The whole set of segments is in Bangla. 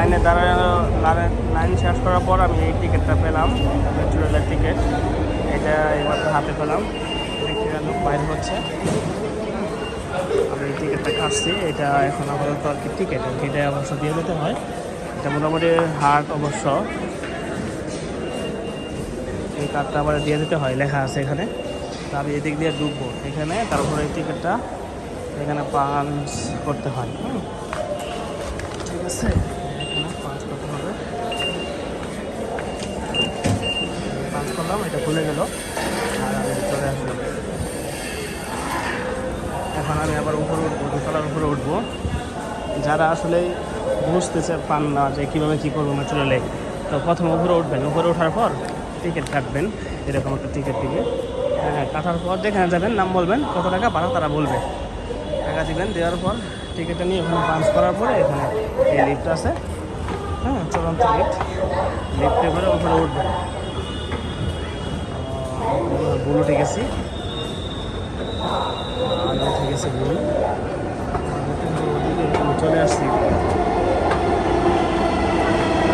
লাইনে দাঁড়ানো, লাইনে- শেষ করার পর আমি এই টিকিটটা পেলাম মেট্রো রেলের টিকিট। এটা এবার হাতে পেলাম। বাইরে হচ্ছে। আমি টিকিটটা কাটছি। এটা এখন আপাতত আর কি টিকিট। এটা অবশ্য দিয়ে দিতে হয়। এটা মোটামুটি হাট অবশ্য। এই কার্ডটা আবার দিয়ে দিতে হয়, লেখা আছে এখানে। তা আমি এদিক দিয়ে ঢুকবো। এখানে তারপরে এই টিকিটটা এখানে পাঞ্চ করতে হয়। ঠিক আছে এখানে পাঞ্চ করতে হবে পাঞ্চ করলাম, এটা খুলে গেল। আর আমি চলে আসলাম। এখন আমি আবার উপরে উঠবো, দোতলার উপরে উঠবো। যারা আসলে বুঝতেছে পান না যে কীভাবে কী করব মেট্রো রেলে তো প্রথম উপরে উঠবেন। উপরে ওঠার পর টিকিট কাটবেন, এরকম একটা টিকিট দিবে হ্যাঁ হ্যাঁ কাটার পর যেখানে যাবেন, নাম বলবেন, কত টাকা ভাড়া তারা বলবে। টাকা দিবেন, দেওয়ার পর টিকিটটা নিয়ে ওখানে পাঞ্চ করার পরে এখানে এই লিফট আছে। হ্যাঁ চলন্ত লিফট লিফটে করে উপরে উঠবেন। বুল উঠে গেছি আমি উঠে গেছি বুল। চলে আসছি।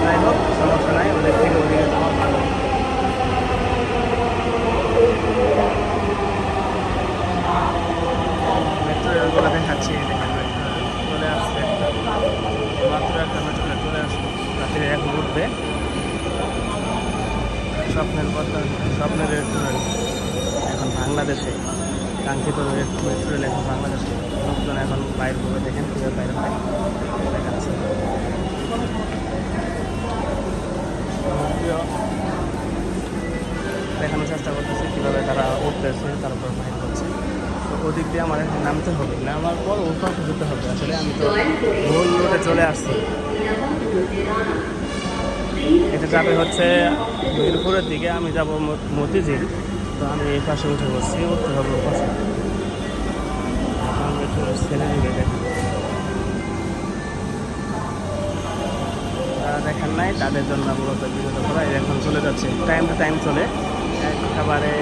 যাই হোক, সমস্যা নাই ওদের থেকে ওদিকে যাওয়া ভালো মেট্রো রেলগুলো দেখাচ্ছি দেখেন চলে আসছে। একটা মাত্র একটা মেট্রো চলে আসলো রাত্রে এখন উঠবে। স্বপ্নের কথা, স্বপ্নের রেস্টুরেন্ট এখন বাংলাদেশে, কাঙ্ক্ষিত রেস্টুরেন্ট এখন বাংলাদেশে। লোকজন এখন বাইর করে দেখেন কীভাবে বাইরে দেখাচ্ছে। প্রিয় দেখানোর চেষ্টা করতেছি কীভাবে তারা উঠতেছে, তারপর বাইর করছে তো ওদিক দিয়ে আমার এখন নামতে হবে, নামার পর ওপর যেতে হবে। আসলে আমি তো ভুল রোডে চলে আসছি। এটা যাবে হচ্ছে মিরপুরের দিকে, আমি যাব মতিঝিল। তো আমি এই পাশে উঠে বসছি, উঠতে হবে পাশে দেখেন নাই, তাদের জন্য মূলত বিরত করা এখন চলে যাচ্ছে টাইম টু টাইম চলে। একেবারে